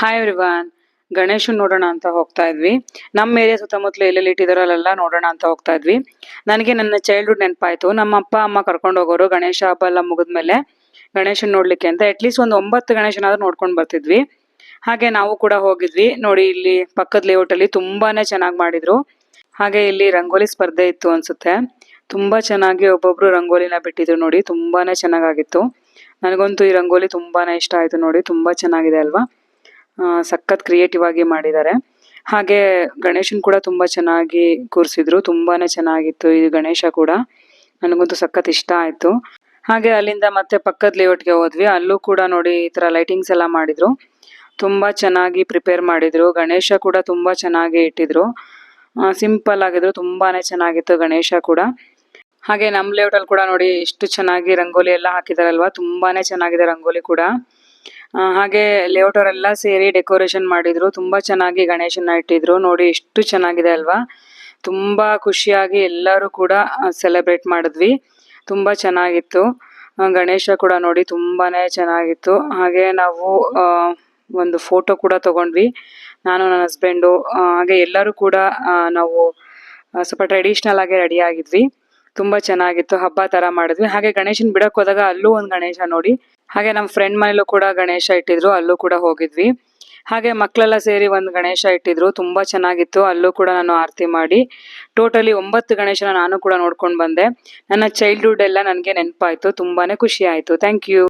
Hi everyone ಗಣೇಶನ್ ನೋಡೋಣ ಅಂತ ಹೋಗ್ತಾ ಇದ್ವಿ. ನಮ್ಮ ಏರಿಯಾ ಸುತ್ತಮುತ್ತಲು ಎಲ್ಲೆಲ್ಲಿ ಇಟ್ಟಿದಾರಲ್ಲೆಲ್ಲ ನೋಡೋಣ ಅಂತ ಹೋಗ್ತಾ ಇದ್ವಿ. ನನಗೆ ನನ್ನ ಚೈಲ್ಡ್ಹುಡ್ ನೆನಪಾಯ್ತು. ನಮ್ಮ ಅಪ್ಪ, ಅಮ್ಮ ಕರ್ಕೊಂಡು ಹೋಗೋರು ಗಣೇಶ ಹಬ್ಬ ಎಲ್ಲ ಮುಗಿದ್ಮೇಲೆ ಗಣೇಶನ್ ನೋಡ್ಲಿಕ್ಕೆ ಅಂತ ಅಟ್ಲೀಸ್ಟ್ ಒಂದು ಒಂಬತ್ತು ಗಣೇಶನಾದರೂ ನೋಡ್ಕೊಂಡು ಬರ್ತಿದ್ವಿ. ಹಾಗೆ ನಾವು ಕೂಡ ಹೋಗಿದ್ವಿ. ನೋಡಿ ಇಲ್ಲಿ ಪಕ್ಕದ ಲೇಔಟ್ ಅಲ್ಲಿ ತುಂಬಾನೇ ಚೆನ್ನಾಗಿ ಮಾಡಿದ್ರು. ಹಾಗೆ ಇಲ್ಲಿ ರಂಗೋಲಿ ಸ್ಪರ್ಧೆ ಇತ್ತು ಅನ್ಸುತ್ತೆ. ತುಂಬಾ ಚೆನ್ನಾಗಿ ಒಬ್ಬೊಬ್ರು ರಂಗೋಲಿನ ಬಿಟ್ಟಿದ್ರು ನೋಡಿ. ತುಂಬಾನೇ ಚೆನ್ನಾಗಾಗಿತ್ತು. ನನಗಂತೂ ಈ ರಂಗೋಲಿ ತುಂಬಾನೇ ಇಷ್ಟ ಆಯ್ತು ನೋಡಿ. ತುಂಬಾ ಚೆನ್ನಾಗಿದೆ ಅಲ್ವಾ? ಸಖತ್ ಕ್ರಿಯೇಟಿವ್ ಆಗಿ ಮಾಡಿದ್ದಾರೆ. ಹಾಗೆ ಗಣೇಶನ್ ಕೂಡ ತುಂಬಾ ಚೆನ್ನಾಗಿ ಕೂರಿಸಿದ್ರು. ತುಂಬಾನೇ ಚೆನ್ನಾಗಿತ್ತು ಈ ಗಣೇಶ ಕೂಡ. ನನಗಂತೂ ಸಖತ್ ಇಷ್ಟ ಆಯ್ತು. ಹಾಗೆ ಅಲ್ಲಿಂದ ಮತ್ತೆ ಪಕ್ಕದ ಲೇಔಟ್ಗೆ ಹೋದ್ವಿ. ಅಲ್ಲೂ ಕೂಡ ನೋಡಿ ಈ ತರ ಲೈಟಿಂಗ್ಸ್ ಎಲ್ಲ ಮಾಡಿದ್ರು. ತುಂಬಾ ಚೆನ್ನಾಗಿ ಪ್ರಿಪೇರ್ ಮಾಡಿದ್ರು. ಗಣೇಶ ಕೂಡ ತುಂಬಾ ಚೆನ್ನಾಗಿ ಇಟ್ಟಿದ್ರು. ಸಿಂಪಲ್ ಆಗಿದ್ರು. ತುಂಬಾನೇ ಚೆನ್ನಾಗಿತ್ತು ಗಣೇಶ ಕೂಡ. ಹಾಗೆ ನಮ್ ಲೇಔಟ್ ಅಲ್ಲಿ ಕೂಡ ನೋಡಿ ಎಷ್ಟು ಚೆನ್ನಾಗಿ ರಂಗೋಲಿ ಎಲ್ಲ ಹಾಕಿದಾರಲ್ವಾ? ತುಂಬಾನೇ ಚೆನ್ನಾಗಿದೆ ರಂಗೋಲಿ ಕೂಡ. ಹಾಗೆ ಲೇಔಟ್ ಅವರೆಲ್ಲ ಸೇರಿ ಡೆಕೋರೇಷನ್ ಮಾಡಿದ್ರು. ತುಂಬಾ ಚೆನ್ನಾಗಿ ಗಣೇಶನ ಇಟ್ಟಿದ್ರು. ನೋಡಿ ಎಷ್ಟು ಚೆನ್ನಾಗಿದೆ ಅಲ್ವಾ? ತುಂಬಾ ಖುಷಿಯಾಗಿ ಎಲ್ಲರೂ ಕೂಡ ಸೆಲೆಬ್ರೇಟ್ ಮಾಡಿದ್ವಿ. ತುಂಬಾ ಚೆನ್ನಾಗಿತ್ತು. ಗಣೇಶ ಕೂಡ ನೋಡಿ ತುಂಬಾನೇ ಚೆನ್ನಾಗಿತ್ತು. ಹಾಗೆ ನಾವು ಒಂದು ಫೋಟೋ ಕೂಡ ತಗೊಂಡ್ವಿ. ನಾನು, ನನ್ನ ಹಸ್ಬೆಂಡು ಹಾಗೆ ಎಲ್ಲರೂ ಕೂಡ ನಾವು ಸ್ವಲ್ಪ ಟ್ರೆಡಿಷ್ನಲ್ ಆಗಿ ರೆಡಿ ಆಗಿದ್ವಿ. ತುಂಬಾ ಚೆನ್ನಾಗಿತ್ತು. ಹಬ್ಬ ತರ ಮಾಡಿದ್ವಿ. ಹಾಗೆ ಗಣೇಶನ್ ಬಿಡಕ್ ಹೋದಾಗ ಅಲ್ಲೂ ಒಂದು ಗಣೇಶ ನೋಡಿ. ಹಾಗೆ ನಮ್ಮ ಫ್ರೆಂಡ್ ಮನೇಲೂ ಕೂಡ ಗಣೇಶ ಇಟ್ಟಿದ್ರು, ಅಲ್ಲೂ ಕೂಡ ಹೋಗಿದ್ವಿ. ಹಾಗೆ ಮಕ್ಕಳೆಲ್ಲ ಸೇರಿ ಒಂದು ಗಣೇಶ ಇಟ್ಟಿದ್ರು, ತುಂಬಾ ಚೆನ್ನಾಗಿತ್ತು. ಅಲ್ಲೂ ಕೂಡ ನಾನು ಆರತಿ ಮಾಡಿ ಟೋಟಲಿ ಒಂಬತ್ತು ಗಣೇಶನ ನಾನು ಕೂಡ ನೋಡ್ಕೊಂಡು ಬಂದೆ. ನನ್ನ ಚೈಲ್ಡ್ಹುಡ್ ಎಲ್ಲ ನನಗೆ ನೆನಪಾಯ್ತು, ತುಂಬಾನೇ ಖುಷಿ ಆಯಿತು. Thank you